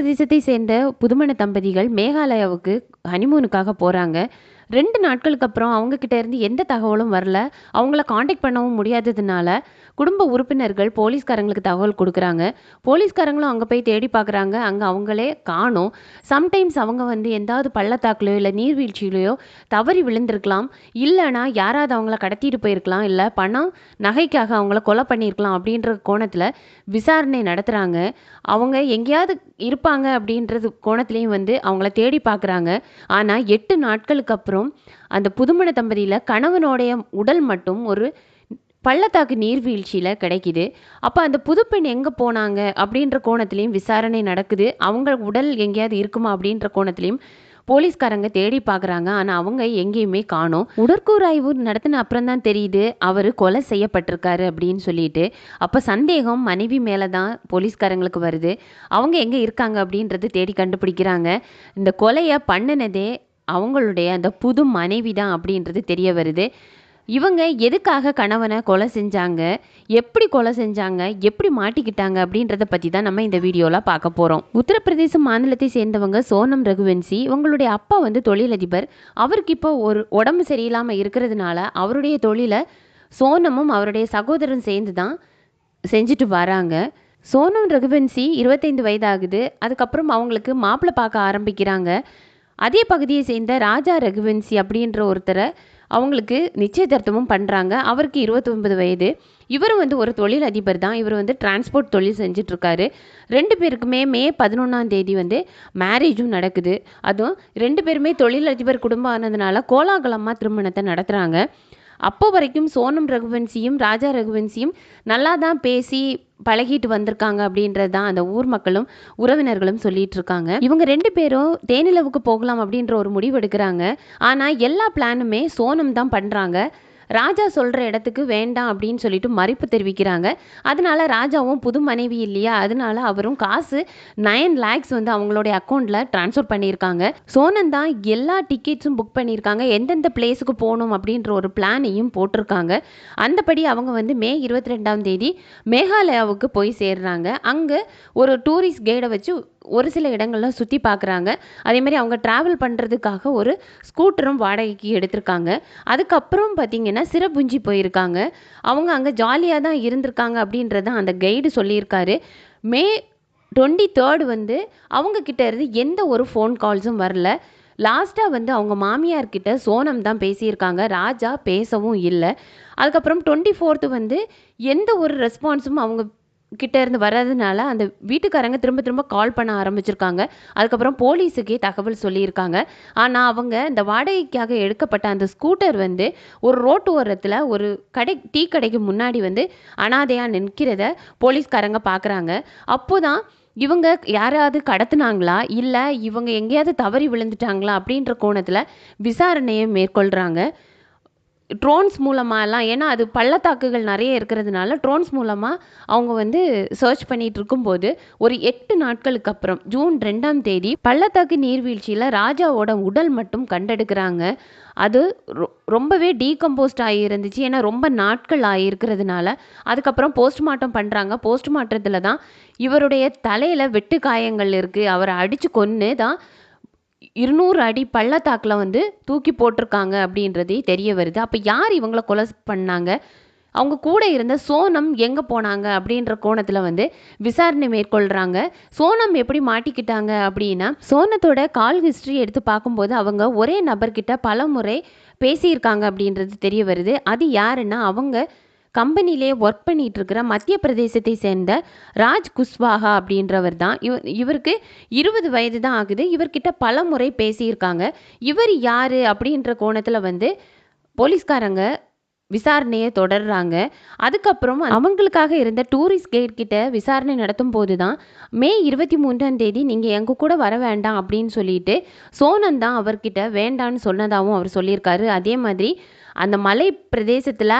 பிரதேசத்தை சேர்ந்த புதுமண தம்பதிகள் மேகாலயாவுக்கு ஹனிமூனுக்காக போகிறாங்க ரெண்டு நாட்களுக்கு அப்புறம் அவங்கக்கிட்ட இருந்து எந்த தகவலும் வரல. அவங்கள காண்டாக்ட் பண்ணவும் முடியாததுனால குடும்ப உறுப்பினர்கள் போலீஸ்காரங்களுக்கு தகவல் கொடுக்குறாங்க. போலீஸ்காரங்களும் அங்கே போய் தேடி பார்க்குறாங்க. அங்கே அவங்களே காணோம். சம்டைம்ஸ் அவங்க வந்து எந்தாவது பள்ளத்தாக்குலையோ இல்லை நீர்வீழ்ச்சியிலையோ தவறி விழுந்திருக்கலாம். இல்லைனா யாராவது அவங்கள கடத்திட்டு போயிருக்கலாம். இல்லை பணம் நகைக்காக அவங்கள கொலை பண்ணியிருக்கலாம் அப்படின்ற கோணத்தில் விசாரணை நடத்துகிறாங்க அவங்க எங்கேயாவது இருப்பாங்க அப்படின்றது கோணத்துலேயும் வந்து அவங்கள தேடி பார்க்குறாங்க. ஆனால் எட்டு நாட்களுக்கு அப்புறம் அந்த புதுமண தம்பதியில் கணவனுடைய உடல் மட்டும் ஒரு பள்ளத்தாக்கு நீர்வீழ்ச்சியில் கிடைக்குது. அப்போ அந்த புதுப்பெண் எங்கே போனாங்க அப்படின்ற கோணத்துலேயும் விசாரணை நடக்குது. அவங்க உடல் எங்கேயாவது இருக்குமா அப்படின்ற கோணத்துலேயும் போலீஸ்காரங்க தேடி பார்க்குறாங்க ஆனால் அவங்க எங்கேயுமே காணோம். உடற்கூறாய்வு நடத்தின அப்புறம் தான் தெரியுது அவர் கொலை செய்யப்பட்டிருக்காரு அப்படின்னு சொல்லிட்டு. அப்போ சந்தேகம் மனைவி மேலே தான் போலீஸ்காரங்களுக்கு வருது. அவங்க எங்கே இருக்காங்க அப்படின்றது தேடி கண்டுபிடிக்கிறாங்க. இந்த கொலையை பண்ணினதே அவங்களுடைய அந்த புது மனைவி தான் அப்படின்றது தெரிய வருது. இவங்க எதுக்காக கணவனை கொலை செஞ்சாங்க? எப்படி கொலை செஞ்சாங்க? எப்படி மாட்டிக்கிட்டாங்க? அப்படின்றத பற்றி தான் நம்ம இந்த வீடியோவில் பார்க்க போகிறோம் உத்தரப்பிரதேச மாநிலத்தை சேர்ந்தவங்க சோனம் ரகுவன்சி இவங்களுடைய அப்பா வந்து தொழிலதிபர். அவருக்கு இப்போ ஒரு உடம்பு சரியில்லாமல் இருக்கிறதுனால அவருடைய தொழிலை சோனமும் அவருடைய சகோதரன் சேர்ந்து தான் செஞ்சுட்டு வராங்க. சோனம் ரகுவன்சி இருபத்தைந்து வயதாகுது. அதுக்கப்புறம் அவங்களுக்கு மாப்பிள்ளை பார்க்க ஆரம்பிக்கிறாங்க. அதே பகுதியை சேர்ந்த ராஜா ரகுவன்சி அப்படின்ற ஒருத்தரை அவங்களுக்கு நிச்சயதார்த்தமும் பண்ணுறாங்க அவருக்கு இருபத்தொன்பது வயது. இவரும் வந்து ஒரு தொழில் அதிபர் தான். இவர் வந்து டிரான்ஸ்போர்ட் தொழில் செஞ்சிட்ருக்காரு. ரெண்டு பேருக்குமே மே பதினொன்றாம் தேதி வந்து மேரேஜும் நடக்குது. அதுவும் ரெண்டு பேருமே தொழில் அதிபர் குடும்பம் ஆனதுனால கோலாகலமாக திருமணத்தை நடத்துகிறாங்க அப்போ வரைக்கும் சோனம் ரகுவன்சியும் ராஜா ரகுவன்சியும் நல்லா தான் பேசி பழகிட்டு வந்திருக்காங்க அப்படின்றது தான் அந்த ஊர் மக்களும் உறவினர்களும் சொல்லிட்டு இருக்காங்க இவங்க ரெண்டு பேரும் தேனிலவுக்கு போகலாம் அப்படின்ற ஒரு முடிவு எடுக்கிறாங்க ஆனால் எல்லா பிளானுமே சோனம் தான் பண்ணுறாங்க ராஜா சொல்கிற இடத்துக்கு வேண்டாம் அப்படின்னு சொல்லிட்டு மறுப்பு தெரிவிக்கிறாங்க. அதனால ராஜாவும் புது மனைவி இல்லையா? அதனால அவரும் காசு நைன் லேக்ஸ் வந்து அவங்களுடைய அக்கௌண்ட்டில் ட்ரான்ஸ்ஃபர் பண்ணியிருக்காங்க. சோனன் தான் எல்லா டிக்கெட்ஸும் புக் பண்ணியிருக்காங்க. எந்தெந்த பிளேஸுக்கு போகணும் அப்படின்ற ஒரு பிளானையும் போட்டிருக்காங்க. அந்தபடி அவங்க வந்து மே இருபத்தி ரெண்டாம் தேதி மேகாலயாவுக்கு போய் சேர்றாங்க. அங்கே ஒரு டூரிஸ்ட் கைடை வச்சு ஒரு சில இடங்கள்லாம் சுற்றி பார்க்குறாங்க அதேமாதிரி அவங்க ட்ராவல் பண்ணுறதுக்காக ஒரு ஸ்கூட்டரும் வாடகைக்கு எடுத்திருக்காங்க. அதுக்கப்புறம் பார்த்திங்கன்னா சிறப்புஞ்சி போயிருக்காங்க. அவங்க அங்கே ஜாலியாக தான் இருந்திருக்காங்க அப்படின்றத அந்த கைடு சொல்லியிருக்காரு. மே டுவெண்ட்டி தேர்ட் வந்து அவங்க கிட்ட இருந்து எந்த ஒரு ஃபோன் கால்ஸும் வரல. லாஸ்ட்டாக வந்து அவங்க மாமியார் கிட்ட சோனம் தான் பேசியிருக்காங்க. ராஜா பேசவும் இல்லை. அதுக்கப்புறம் டுவெண்ட்டி ஃபோர்த்து வந்து எந்த ஒரு ரெஸ்பான்ஸும் அவங்க கிட்ட இருந்து வர்றதுனால அந்த வீட்டுக்காரங்க திரும்ப திரும்ப கால் பண்ண ஆரம்பிச்சிருக்காங்க. அதுக்கப்புறம் போலீஸுக்கே தகவல் சொல்லியிருக்காங்க. ஆனால் அவங்க இந்த வாடகைக்காக எடுக்கப்பட்ட அந்த ஸ்கூட்டர் வந்து ஒரு ரோட்டு ஓரத்தில் ஒரு கடை டீ கடைக்கு முன்னாடி வந்து அனாதையாக நிற்கிறத போலீஸ்காரங்க பார்க்குறாங்க அப்போ தான் இவங்க யாராவது கடத்துனாங்களா? இல்லை இவங்க எங்கேயாவது தவறி விழுந்துட்டாங்களா? அப்படின்ற கோணத்தில் விசாரணையை மேற்கொள்கிறாங்க ட்ரோன்ஸ் மூலமாலாம் ஏன்னா அது பள்ளத்தாக்குகள் நிறைய இருக்கிறதுனால ட்ரோன்ஸ் மூலமாக அவங்க வந்து சர்ச் பண்ணிகிட்டு இருக்கும்போது ஒரு எட்டு நாட்களுக்கு அப்புறம் ஜூன் ரெண்டாம் தேதி பள்ளத்தாக்கு நீர்வீழ்ச்சியில் ராஜாவோட உடல் மட்டும் கண்டெடுக்கிறாங்க. அது ரொ- ரொம்பவே டீகம்போஸ்ட் ஆகி இருந்துச்சு ஏன்னா ரொம்ப நாட்கள் ஆகியிருக்கிறதுனால அதுக்கப்புறம் போஸ்ட்மார்ட்டம் பண்ணுறாங்க போஸ்ட்மார்ட்டத்தில் தான் இவருடைய தலையில் வெட்டு காயங்கள் இருக்குது அவரை அடித்து கொன்று தான் இருநூறு அடி பள்ளத்தாக்கில் வந்து தூக்கி போட்டிருக்காங்க அப்படின்றதே தெரிய வருது. அப்போ யார் இவங்களை கொலை பண்ணாங்க? அவங்க கூட இருந்த சோனம் எங்கே போனாங்க அப்படின்ற கோணத்தில் வந்து விசாரணை மேற்கொள்கிறாங்க சோனம் எப்படி மாட்டிக்கிட்டாங்க அப்படின்னா சோனத்தோட கால் ஹிஸ்ட்ரி எடுத்து பார்க்கும்போது அவங்க ஒரே நபர்கிட்ட பல முறை பேசியிருக்காங்க அப்படின்றது தெரிய வருது. அது யாருன்னா அவங்க கம்பெனிலே ஒர்க் பண்ணிட்டு இருக்கிற மத்திய பிரதேசத்தை சேர்ந்த ராஜ் குஸ்வாஹா அப்படின்றவர் தான். இவ இவருக்கு இருபது வயது தான் ஆகுது. இவர்கிட்ட பல முறை பேசியிருக்காங்க. இவர் யார் அப்படின்ற கோணத்தில் வந்து போலீஸ்காரங்க விசாரணையை தொடர்றாங்க. அதுக்கப்புறம் அவங்களுக்காக இருந்த டூரிஸ்ட் கைட் கிட்ட விசாரணை நடத்தும் போது தான் மே இருபத்தி மூன்றாம் தேதி நீங்கள் எங்கள் கூட வர வேண்டாம் அப்படின்னு சொல்லிட்டு சோனன் தான் அவர்கிட்ட வேண்டான்னு சொன்னதாகவும் அவர் சொல்லியிருக்காரு. அதே மாதிரி அந்த மலை பிரதேசத்தில்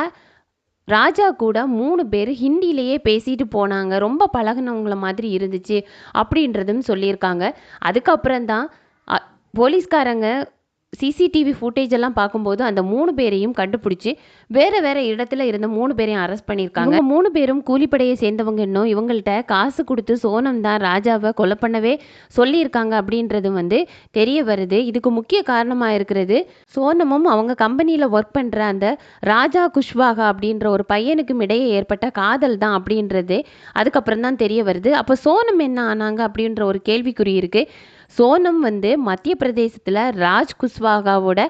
ராஜா கூட மூணு பேர் ஹிந்திலேயே பேசிட்டு போனாங்க. ரொம்ப பழகுனவங்கள மாதிரி இருந்துச்சு அப்படின்றதும் சொல்லியிருக்காங்க. அதுக்கப்புறம் தான் போலீஸ்காரங்க சிசிடிவி ஃபுட்டேஜ் எல்லாம் பார்க்கும்போது அந்த மூணு பேரையும் கண்டுபிடிச்சி வேற வேற இடத்துல இருந்த மூணு பேரையும் அரெஸ்ட் பண்ணியிருக்காங்க. மூணு பேரும் கூலிப்படையை சேர்ந்தவங்க இன்னும் இவங்கள்ட்ட காசு கொடுத்து சோனம் தான் ராஜாவை கொலை பண்ணவே சொல்லியிருக்காங்க அப்படின்றது வந்து தெரிய வருது. இதுக்கு முக்கிய காரணமாக இருக்கிறது சோனமும் அவங்க கம்பெனியில் ஒர்க் பண்ணுற அந்த ராஜா குஷ்வாகா அப்படின்ற ஒரு பையனுக்கும் இடையே ஏற்பட்ட காதல் தான் அப்படின்றது அதுக்கப்புறம் தான் தெரிய வருது. அப்போ சோனம் என்ன ஆனாங்க அப்படின்ற ஒரு கேள்விக்குறி இருக்குது சோனம் வந்து மத்திய பிரதேசத்தில் ராஜ் குஷ்வாகாவோட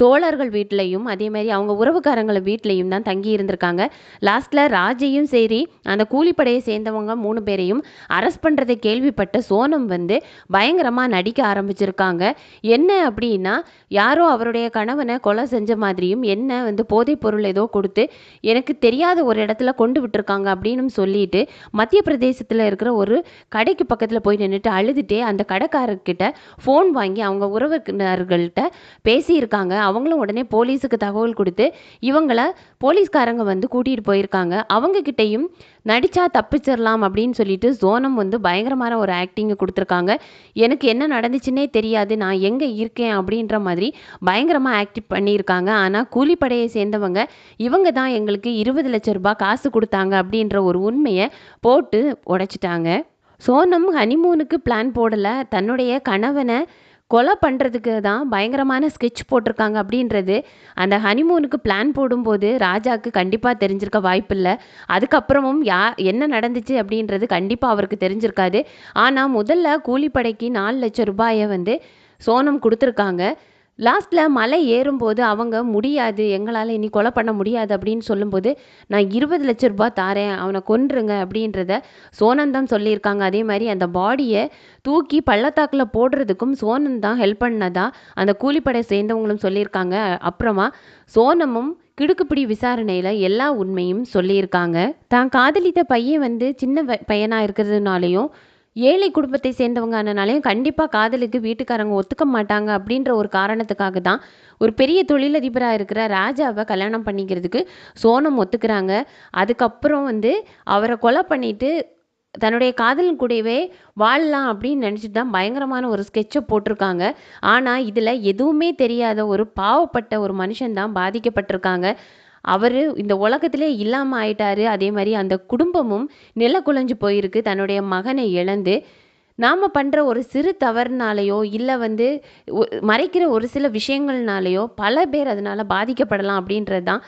தோழர்கள் வீட்லேயும் அதே மாதிரி அவங்க உறவுக்காரங்கள வீட்லேயும் தான் தங்கி இருந்திருக்காங்க. லாஸ்ட்டில் ராஜையும் சரி அந்த கூலிப்படையை சேர்ந்தவங்க மூணு பேரையும் அரெஸ்ட் பண்ணுறதை கேள்விப்பட்ட சோனம் வந்து பயங்கரமாக நடிக்க ஆரம்பிச்சிருக்காங்க. என்ன அப்படின்னா யாரோ அவருடைய கணவனை கொலை செஞ்ச மாதிரியும் என்ன வந்து போதைப் பொருள் ஏதோ கொடுத்து எனக்கு தெரியாத ஒரு இடத்துல கொண்டு விட்டுருக்காங்க அப்படின்னு சொல்லிட்டு மத்திய பிரதேசத்தில் இருக்கிற ஒரு கடைக்கு பக்கத்தில் போய் நின்றுட்டு அழுதுட்டே அந்த கடைக்காரர்கிட்ட ஃபோன் வாங்கி அவங்க உறவினர்கள்ட்ட பேசியிருக்காங்க. அவங்களும் உடனே போலீஸுக்கு தகவல் கொடுத்து இவங்கள போலீஸ்காரங்க வந்து கூட்டிகிட்டு போயிருக்காங்க. அவங்க கிட்டேயும் தப்பிச்சிடலாம் அப்படின்னு சொல்லிட்டு சோனம் வந்து பயங்கரமான ஒரு ஆக்டிங்கை கொடுத்துருக்காங்க. எனக்கு என்ன நடந்துச்சுன்னே தெரியாது. நான் எங்கே இருக்கேன் அப்படின்ற மாதிரி பயங்கரமாக ஆக்டிவ் பண்ணியிருக்காங்க. ஆனால் கூலிப்படையை சேர்ந்தவங்க இவங்க தான் எங்களுக்கு இருபது லட்ச ரூபாய் காசு கொடுத்தாங்க அப்படின்ற ஒரு உண்மையை போட்டு உடைச்சிட்டாங்க. சோனம் ஹனிமூனுக்கு பிளான் போடலை. தன்னுடைய கணவனை கொலை பண்ணுறதுக்கு தான் பயங்கரமான ஸ்கெட்ச் போட்டிருக்காங்க அப்படின்றது அந்த ஹனிமூனுக்கு பிளான் போடும்போது ராஜாவுக்கு கண்டிப்பாக தெரிஞ்சிருக்க வாய்ப்பில்லை. அதுக்கப்புறமும் யா என்ன நடந்துச்சு அப்படின்றது கண்டிப்பாக அவருக்கு தெரிஞ்சிருக்காது. ஆனால் முதல்ல கூலிப்படைக்கு நாலு லட்சம் ரூபாயை வந்து சோனம் கொடுத்துருக்காங்க. லாஸ்ட்டில் மலை ஏறும்போது அவங்க முடியாது எங்களால் இனி கொலை பண்ண முடியாது அப்படின்னு சொல்லும்போது நான் இருபது லட்ச ரூபாய் தாரேன் அவனை கொன்றுங்க அப்படின்றத சோனந்தான் சொல்லியிருக்காங்க. அதே மாதிரி அந்த பாடியை தூக்கி பள்ளத்தாக்கில் போடுறதுக்கும் சோனந்தான் ஹெல்ப் பண்ணதா அந்த கூலிப்படை சேர்ந்தவங்களும் சொல்லியிருக்காங்க. அப்புறமா சோனமும் கிடுக்குப்பிடி விசாரணையில் எல்லா உண்மையும் சொல்லியிருக்காங்க. தான் காதலித்த பையன் வந்து சின்ன பையனாக இருக்கிறதுனாலையும் ஏழை குடும்பத்தை சேர்ந்தவங்கனாலையும் கண்டிப்பாக காதலுக்கு வீட்டுக்காரங்க ஒத்துக்க மாட்டாங்க அப்படின்ற ஒரு காரணத்துக்காக தான் ஒரு பெரிய தொழிலதிபராக இருக்கிற ராஜாவை கல்யாணம் பண்ணிக்கிறதுக்கு சோனம் ஒத்துக்கிறாங்க. அதுக்கப்புறம் வந்து அவரை கொலை பண்ணிட்டு தன்னுடைய காதல் கூடவே வாழலாம் அப்படின்னு நினச்சிட்டு தான் பயங்கரமான ஒரு ஸ்கெட்சை போட்டிருக்காங்க. ஆனால் இதில் எதுவுமே தெரியாத ஒரு பாவப்பட்ட ஒரு மனுஷன் தான் பாதிக்கப்பட்டிருக்காங்க. அவர் இந்த உலகத்திலே இல்லாமல் ஆயிட்டாரு. அதே மாதிரி அந்த குடும்பமும் நில குலைஞ்சு போயிருக்கு. தன்னுடைய மகனை இழந்து நாம் பண்ணுற ஒரு சிறு தவறுனாலேயோ இல்லை வந்து மறைக்கிற ஒரு சில விஷயங்கள்னாலேயோ பல பேர் அதனால் பாதிக்கப்படலாம் அப்படின்றது தான்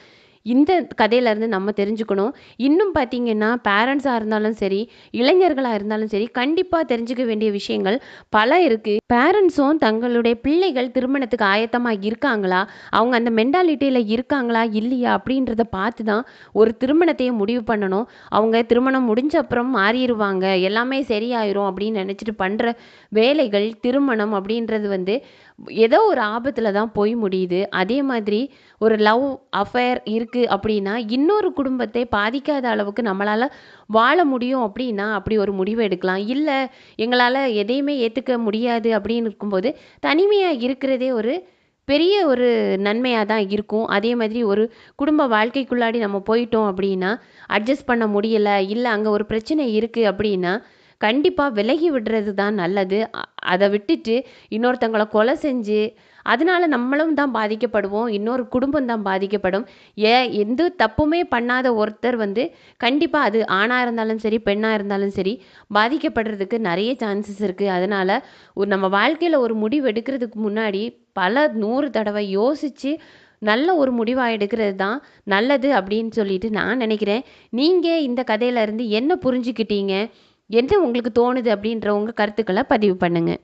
இந்த கதையிலேருந்து நம்ம தெரிஞ்சுக்கணும். இன்னும் பார்த்தீங்கன்னா பேரண்ட்ஸாக இருந்தாலும் சரி இளைஞர்களாக இருந்தாலும் சரி கண்டிப்பாக தெரிஞ்சுக்க வேண்டிய விஷயங்கள் பல இருக்குது பேரண்ட்ஸும் தங்களுடைய பிள்ளைகள் திருமணத்துக்கு ஆயத்தமாக இருக்காங்களா? அவங்க அந்த மென்டாலிட்டியில் இருக்காங்களா? இல்லையா? அப்படின்றத பார்த்து தான் ஒரு திருமணத்தையே முடிவு பண்ணணும். அவங்க திருமணம் முடிஞ்ச அப்புறம் மாறிடுவாங்க. எல்லாமே சரியாயிரும் அப்படின்னு நினச்சிட்டு பண்ணுற வேலைகள் திருமணம் அப்படின்றது வந்து ஏதோ ஒரு ஆபத்தில் தான் போய் முடியுது. அதே மாதிரி ஒரு லவ் அஃபேர் இருக்குது இருக்குது அப்படின்னா இன்னொரு குடும்பத்தை பாதிக்காத அளவுக்கு நம்மளால் வாழ முடியும் அப்படின்னா அப்படி ஒரு முடிவு எடுக்கலாம். இல்லை எங்களால் எதையுமே ஏற்றுக்க முடியாது அப்படின்னு இருக்கும்போது தனிமையாக இருக்கிறதே ஒரு பெரிய ஒரு நன்மையாக தான் இருக்கும். அதே மாதிரி ஒரு குடும்ப வாழ்க்கைக்குள்ளாடி நம்ம போயிட்டோம் அப்படின்னா அட்ஜஸ்ட் பண்ண முடியலை இல்லை அங்கே ஒரு பிரச்சனை இருக்குது அப்படின்னா கண்டிப்பாக விலகி விடுறது தான் நல்லது. அதை விட்டுட்டு இன்னொருத்தங்களை கொலை செஞ்சு அதனால நம்மளும் தான் பாதிக்கப்படுவோம் இன்னொரு குடும்பம் தான் பாதிக்கப்படும். ஏ எந்த தப்புமே பண்ணாத ஒருத்தர் வந்து கண்டிப்பாக அது ஆணாக இருந்தாலும் சரி பெண்ணாக இருந்தாலும் சரி பாதிக்கப்படுறதுக்கு நிறைய சான்சஸ் இருக்குது அதனால் ஒரு நம்ம வாழ்க்கையில் ஒரு முடிவு எடுக்கிறதுக்கு முன்னாடி பல நூறு தடவை யோசித்து நல்ல ஒரு முடிவாக எடுக்கிறது தான் நல்லது அப்படின்னு சொல்லிட்டு நான் நினைக்கிறேன். நீங்கள் இந்த கதையிலேருந்து என்ன புரிஞ்சுக்கிட்டீங்க? என்ன உங்களுக்கு தோணுது அப்படின்ற உங்கள் கருத்துக்களை பதிவு பண்ணுங்கள்